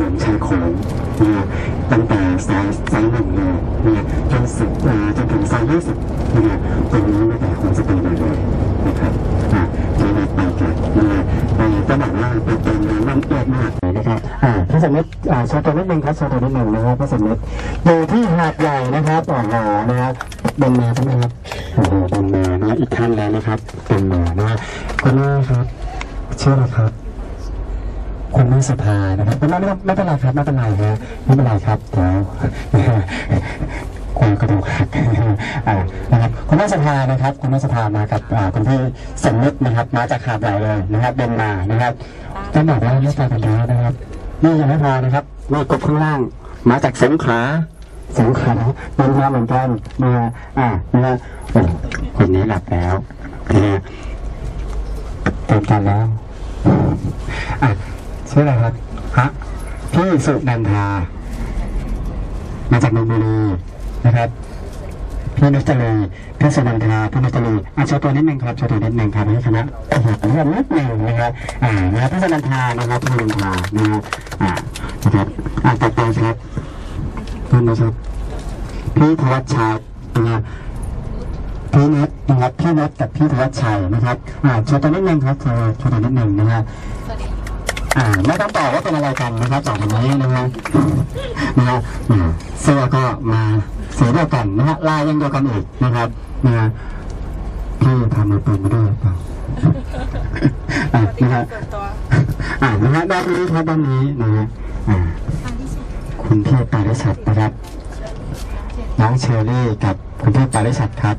นนชายโขงนะตั้งแต่สายสายหนึ่งเลยนะจนสุดอ่าจนถึงสายยี่สิบนะตรงนี้ไม่แต่คนสตรีมาเลยนะครับอ่าที่เราไปกันนะไปก็บอกว่าเป็นเป็นงานนั่งเอียดมากเลยนะครับอ่าพระสมเด็จอ่าโชว์ตัวนิดนึงครับโชว์ตัวนิดนึงนะครับพระสมเด็จอยู่ที่หาดใหญ่นะครับอ้โหนะครับเป็นมาใช่ไหมครับโอ้โหเป็นมานะอีกท่านแล้วนะครับเป็นมานะฮะคนนี้ครับเชื่อครับ คุณแม่สภานะครับไม่ไม่ไม่เป็นไรครับไม่เป็นไรนะไม่เป็นไรครับเดี๋ยวกลัวกระดูกหักอ่านะครับคุณแม่สภานะครับ คุณแม่สภามากับคุณพี่สมนึกนะครับ มาจากหาดใหญ่เลยนะครับเดินมานะครับต้องบอกว่าไม่ไกลกันแล้วนะครับนี่ยังไม่พอนะครับมากบข้างล่าง มาจากสงขลาสงขลาเดินมาเหมือนกันมาอ่านะโอ้คนนี้หลับแล้วนะฮะเต็มกันแล้วอะ ชื่ออะไรครับฮะพี่สุนันทา มาจากนนบุรีนะครับพี่นุชลีพี่สุนันทาพี่นุชลีอะโชวตัวนิดนึงครับโชวตัวนิดนึงครับให้คณะโอ้โหเรื่องนิดนึงนะครับอ่านะครับพี่สุนันทานะครับพี่สุนันทานะครับอ่านะครับอ่าต่อไปครับท่านนะครับพี่ธวัชชัยนะครับพี่เน็ตนะครับพี่เน็ตกับพี่ธวัชชัยนะครับอ่าโชวตัวนิดนึงครับชว์โชตัวนิดนึงนะครับ อ่าไม่ต้องบอกว่าเป็นอะไรกันนะครับสองคนนี้นะฮะนะฮะเสื้อก็มาสีเดียวกันนะฮะลายยังเดียวกันอีกนะครับนะฮะพี่ทำมือปืนมาด้วยหรือเปล่าอ่านะฮะอ่านะฮะด้านนี้ครับด้านนี้นะฮะอ่าคุณพี่ปาริชัดนะครับน้องเชอรี่กับคุณพี่ปาริชัดครับ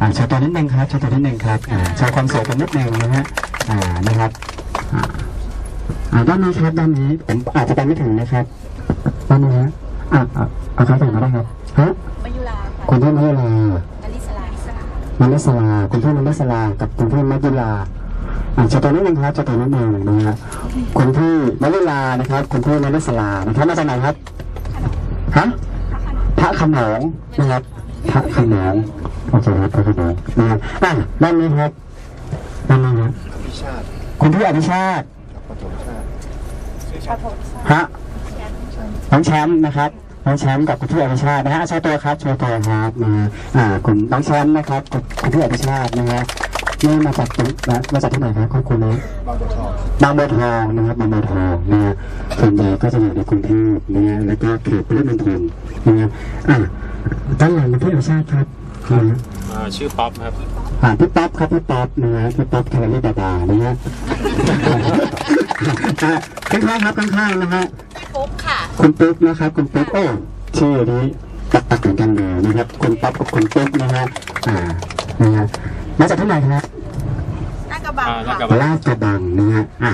อ่าโชว์ตัวนิดนึงครับโชว์ตัวนิดนึงครับอ่าโชว์ความสวยกันนิดนึงนะฮะอ่านะครับอ่า ด้านนี้ครับด้านนี้ผมอาจจะไปไม่ถึงนะครับด้านนี้ฮะอ่าอ่าเอาครับถึงมาได้ครับฮะมายุราค่ะคุณพี่มายุลาอลิสลาอิสลามานิสลาคุณพี่มานิสลากับคุณพี่มายุลาอ่าจะตัวนิดนึงครับจะตัวนิดนึงนะฮะคุณพี่มายุลานะครับ คุณพี่มานิสลานะครับมาจากไหนครับฮะพระขนงนะครับพระขนงโอเคครับพระขนงนะฮะอ่าด้านนี้ครับด้านนี้ครับคุณพี่อภิชาติ ฮะน้องแชมป์นะครับน้องแชมป์กับคุณพี่อภิชาตินะฮะโชว์ตัวครับโชว์ตัวครับนะฮะอ่าคุณน้องแชมป์นะครับกับคุณพี่อภิชาตินะฮะนี่มาจากตรงนะมาจากที่ไหนครับครอบครัวนี้บางบัวทองบางบัวทองนะครับบางบัวทองนะฮะส่วนใหญ่ก็จะอยู่ในกรุงเทพนะฮะแล้วก็เขตปริมณฑลนะฮะอ่าด้านหลังเป็นพี่อภิชาติครับนะฮะอ่าชื่อป๊อปครับอ่าพี่ป๊อปครับพี่ป๊อปนะฮะพี่ป๊อปแคลอรี่ดาดานะฮะ อ่าข้างๆครับข้างๆนะฮะปุ๊บค่ะ คุณปุ๊กนะครับคุณปุ๊กโอ้ชื่อนี้ตักตักเหมือนกันเลยนะครับคุณป๊อปกับคุณปุ๊กนะฮะอ่านะฮะมาจากที่ไหนครับหน้ากระบังอ่าหน้าค่ะลาดกระบังนะฮะอ่า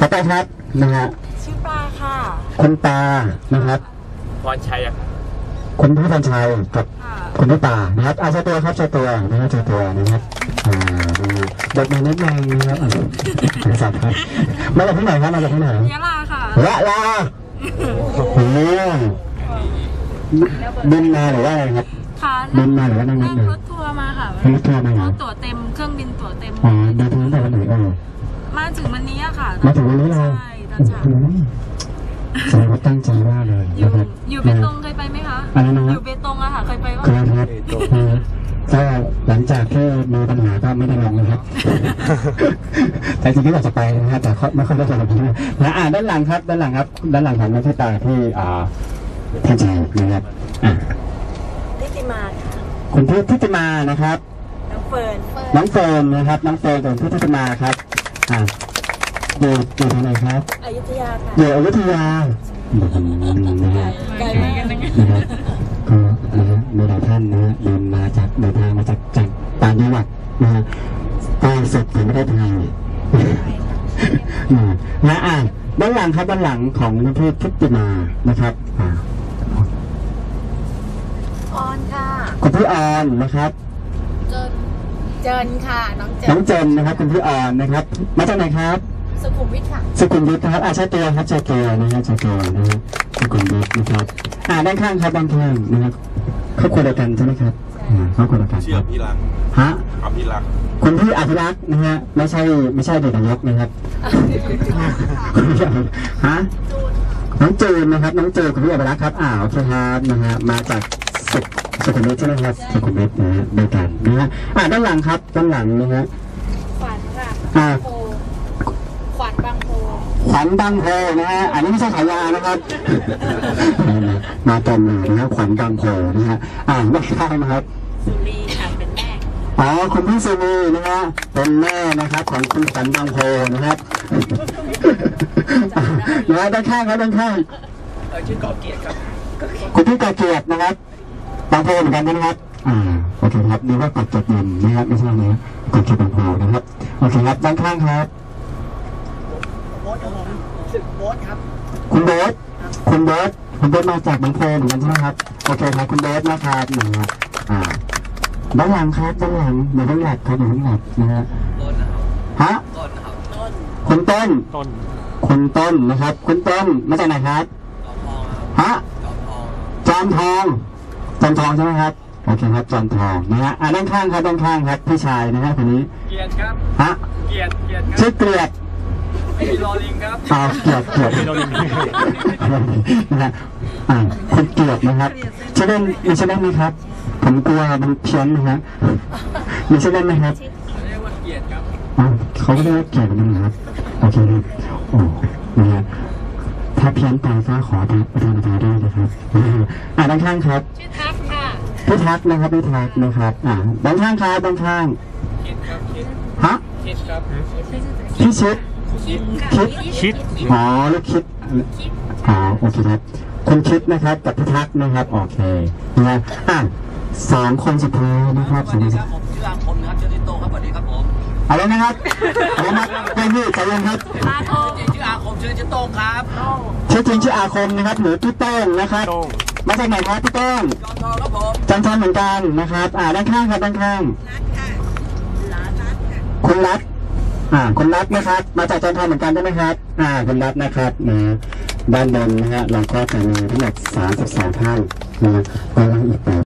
ต่อไปครับนะฮะชื่อปลาค่ะ คุณปานะครับพรชัยอะครับคุณพี่พันชัยกับคุณพี่ปานะครับอาเจ้าตัวครับเจ้าตัวนะฮะเจ้าตัวนะครับอ่า เด็กมานิดนึงนะครับอะบริษัทครับมาจากที่ไหนครับมาจากที่ไหนยะลาค่ะละลาโอ้โหบินมาหรือว่าอะไรครับค่ะบินมาหรือว่านั่งรนั่ถงมารถทัวร์มาค่ะนั่งรถทัวร์มาเหรอตั๋วเต็มเครื่องบินตั๋วเต็มอ๋อเดินทางแต่วันไหนเออมาถึงวันนี้อะค่ะมาถึงวันนี้เราใช่ตอนเช้าโอ้โหแสดงว่าตั้งใจมากเลยอยู่นะครับอยู่เบตงเคยไปไหมคะอะไรนะอครับยู่เบตงอะค่ะเคยไปว่าครับครับนะฮะ ก็หลังจากที่มีปัญหาก็ไม่ได้ลงนะครับ แต่จริงๆก็อยากจะไปนะฮะแต่ไม่ค่อยได้เจอกับพี่นะอ่าด้านหลังครับ ด้านหลังครับ ด้านหลังของนักที่ตาที่อ่าท่านชายนะครับอ่าทิติมาค่ะคุณพี่ทิติมานะครับ น้องเฟิร์นน้องเฟิร์นนะครับ น้องเฟิร์นกับพี่ทิติมาครับอ่าอยู่อยู่ที่ไหนครับอยุธยาค่ะอยู่อยุธยาอืมนะฮะไกลเหมือนกันนะนะครับก็นะฮะมี หลายท่านนะฮะเดินมาจากเดินทางมาจากจากต่างจังหวัดนะฮะใต้สุดของประเทศไทยอืมนะอะด้านหลังครับด้านหลังของน้องพี่ทิติมานะครับอ่าออนค่ะคุณพี่ออนนะครับ เจินเจินค่ะ น้องเจิน้องเจนนะครับคุณพี่ออนนะครับ มาจากไหนครับ สุขุมวิทค่ะ สุขุมวิทนะครับอาใช้ตัวครับใช้ตัวนะฮะใช้ตัวนะฮะสุขุมวิทนะครับ อ่าด้านข้างครับด้านข้างนะครับ ครอบครัวเดียวกันใช่ไหมครับอ่าครอบครัวเดียวกันชื่อคอรับภิรักษ์ฮะ อภิรักษ์คุณพี่อภิรักษ์นะฮะไม่ใช่ไม่ใช่เด็กนายกนะครับคุณพี่อภิฮะน้องจูนนะครับน้องจูนคุณพี่อภิรักษ์ครับอ่าโอเคครับนะฮะมาจากสุขสุขุมวิทใช่ไหมครับสุขุมวิทนะฮะด้วยกันนะฮะอ่าด้านหลังครับด้านหลังนะฮะขวัญค่ะ อ่า โพขวัญบางโพ ข วัญบางโพนะฮะอันนี้ไม่ใช่ฉายานะครับมาเต็มเลยนะฮะขวัญบางโพนะฮะอ่าด้านข้างนะครับสุรีค่ะเป็นแม่อ๋อคุณพี่สุนีนะฮะเป็นแม่นะครับ ของคุณขวัญบางโพนะครับนะฮะด้านข้างครับด้านข้างเออชื่อกอเกียรติครับคุณพี่กอเกียรตินะครับบางโพเหมือนกันนะครับอ่าโอเคครับนี่ว่ากดจดเงินนะครับไม่ใช่นะกดจดบางโพนะครับโอเคครับด้านข้างครับโบ๊ ทครับผมชื่อโบ๊ทครับ คุณโบ๊ทคุณโบ๊ทคุณโบ๊ทมาจากบางโพเหมือนกันใช่ไหมครับ โอเคครับคุณโบ๊ทนะครับนะฮะอ่าด้านหลังครับด้านหลังอย่าเพิ่งหลับครับอย่าเพิ่งหลับนะฮะต้นนะครับฮะต้นนะครับต้นคุณต้นต้นคุณต้นนะครับ คุณต้นมาจากไหนครับจอมทองครับฮะจอมทองจอมทองจอมทองใช่ไหมครับโอเคครับจอมทองนะฮะอ่าด้านข้างครับด้านข้างครับพี่ชายนะฮะคนนี้เกียรติครับฮะเกียรติเกียรติครับชื่อเกลียดไม่มีรอลิงครับอ่าเกลียดเกลียดนะฮะอ่าคุณเกลียดนะครับชื่อเล่นมีชื่อเล่นไหมครับ ผมกลัวมันเพี้ยนนะฮะมีชื่อเล่นไหมครับเรียกว่าเกียรติครับอ๋อเขาก็เรียกว่าเกลียดเหมือนกันนะครับโอเคครับโอ้นะฮะถ้าเพี้ยนไปก็ขอประทานอภัยด้วยนะครับอ่าด้านข้างครับชื่อทักค่ะพี่ทักนะครับพี่ทักนะครับอ่าด้านข้างครับด้านข้างคิดครับคิดฮะคิดครับพี่ชิด คิดค่ะคิดคิดอ๋อลูกคิดคิดอ๋อโอเคครับคุณคิดนะครับกับพี่ทักนะครับ โอเคนะฮะอะสามคนสุดท้ายนะครับสสาวัมสคนดีสุคดรับผมชื่ออาคมนะครับชื่อทิโต้ครับสวัสดีครับผมอะไรนะครับอะไรนะเพื่อนพี่ใจเย็นครับมาโทจริงชื่ออาคมชื่อทิโต้ครับชื่อจริงชื่ออาคมนะครับหรือพี่โต้งนะครับโต้งมาจากไหนครับพี่โต้งจอมทองครับผมจันทร์เหมือนกันนะครับ อ่าด้านข้างครับด้านข้างคุณรัฐ อ่าคุณรัฐนะครับ มาจากจันทร์เหมือนกันใช่ไหมครับ อ่าคุณรัฐนะครับนะด้านบนนะฮะเราก็จะมีทั้งหมด32ท่านนะฮะแล้วอีกแปด